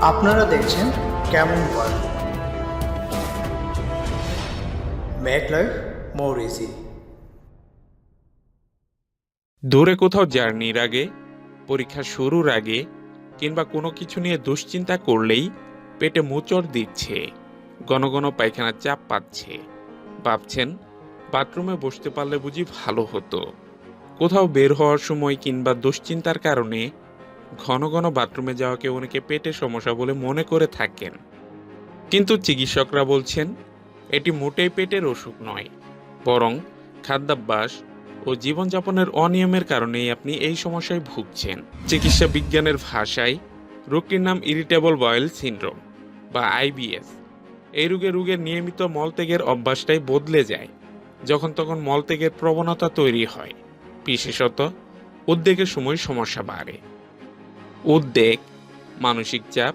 আপনারা দেখছেন কেমন world make life more easy দূরে কোথাও জার্নির আগে, পরীক্ষা শুরুর আগে, কিংবা কোনো কিছু নিয়ে দুশ্চিন্তা করলেই পেটে মোচড় দিচ্ছে, ঘন ঘন পায়খানার চাপ পাচ্ছে। ভাবছেন, বাথরুমে বসতে পারলে বুঝি ভালো হতো। কোথাও বের হওয়ার সময় কিংবা দুশ্চিন্তার কারণে ঘন ঘন বাথরুমে যাওয়াকে অনেকে পেটের সমস্যা বলে মনে করে থাকেন। কিন্তু চিকিৎসকরা বলছেন, এটি মোটেই পেটের অসুখ নয়, বরং খাদ্যাভ্যাস ও জীবনযাপনের অনিয়মের কারণেই আপনি এই সমস্যায় ভুগছেন। চিকিৎসা বিজ্ঞানের ভাষায়, রোগটির নাম ইরিটেবল বয়েল সিন্ড্রোম বা আইবিএস এই রোগে রোগের নিয়মিত মলত্যাগের অভ্যাসটাই বদলে যায়, যখন তখন মলত্যাগের প্রবণতা তৈরি হয়। বিশেষত উদ্বেগের সময় সমস্যা বাড়ে। উদ্বেগ, মানসিক চাপ,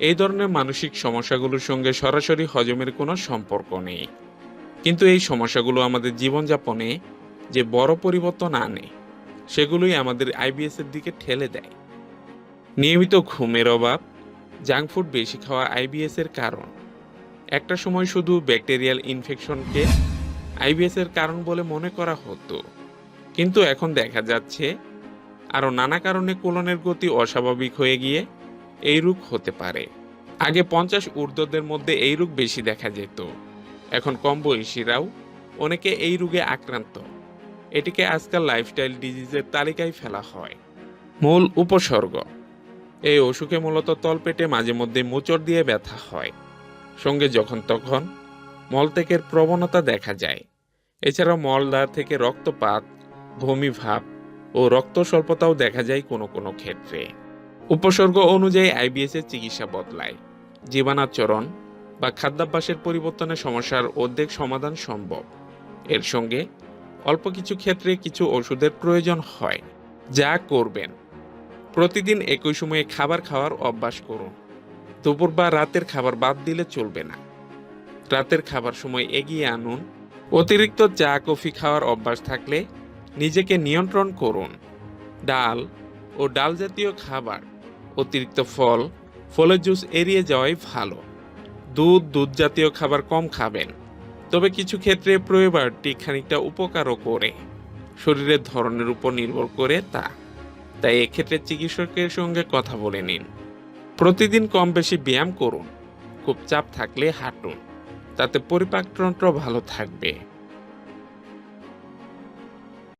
এই ধরনের মানসিক সমস্যাগুলোর সঙ্গে সরাসরি হজমের কোনো সম্পর্ক নেই। কিন্তু এই সমস্যাগুলো আমাদের জীবনযাপনে যে বড় পরিবর্তন আনে, সেগুলোই আমাদের আইবিএস এর দিকে ঠেলে দেয়। নিয়মিত ঘুমের অভাব, জাঙ্ক ফুড বেশি খাওয়া আইবিএস এর কারণ। একটা সময় শুধু ব্যাকটেরিয়াল ইনফেকশনকে আইবিএস এর কারণ বলে মনে করা হতো। কিন্তু এখন দেখা যাচ্ছে আরও নানা কারণে কোলনের গতি অস্বাভাবিক হয়ে গিয়ে এই রোগ হতে পারে। আগে পঞ্চাশ ঊর্ধ্বদের মধ্যে এই রোগ বেশি দেখা যেত। এখন কম বয়সীরাও অনেকে এই রোগে আক্রান্ত। এটিকে আজকাল লাইফস্টাইল ডিজিজের তালিকায় ফেলা হয়। মূল উপসর্গ, এই অসুখে মূলত তলপেটে মাঝে মধ্যে মোচড় দিয়ে ব্যথা হয়। সঙ্গে যখন তখন মলত্যাগের প্রবণতা দেখা যায়। এছাড়াও মলদ্বার থেকে রক্তপাত, বমি ভাব ও রক্ত স্বল্পতাও দেখা যায় কোনো কোনো ক্ষেত্রে। উপসর্গ অনুযায়ী আইবিএস এর চিকিৎসা বদলায়। জীবনাচরণ বা খাদ্যাভ্যাসের পরিবর্তনে সমস্যার অর্ধেক সমাধান সম্ভব। এর সঙ্গে অল্প কিছু ক্ষেত্রে কিছু ওষুধের প্রয়োজন হয়। যা করবেন। প্রতিদিন একই সময়ে খাবার খাওয়ার অভ্যাস করুন। দুপুর বা রাতের খাবার বাদ দিলে চলবে না। রাতের খাবার সময় এগিয়ে আনুন। অতিরিক্ত চা, কফি খাওয়ার অভ্যাস থাকলে নিজেকে নিয়ন্ত্রণ করুন। ডাল ও ডাল জাতীয় খাবার, অতিরিক্ত ফল, ফলের জুস এড়িয়ে যাওয়াই ভালো। দুধ দুধ জাতীয় খাবার কম খাবেন, তবে কিছু ক্ষেত্রে প্রয়োবারটি খানিকটা উপকারও করে। শরীরের ধরনের উপর নির্ভর করে তা। তাই এক্ষেত্রে চিকিৎসকের সঙ্গে কথা বলে নিন। প্রতিদিন কম বেশি ব্যায়াম করুন। খুব চাপ থাকলে হাঁটুন। তাতে পরিপাকতন্ত্র ভালো থাকবে।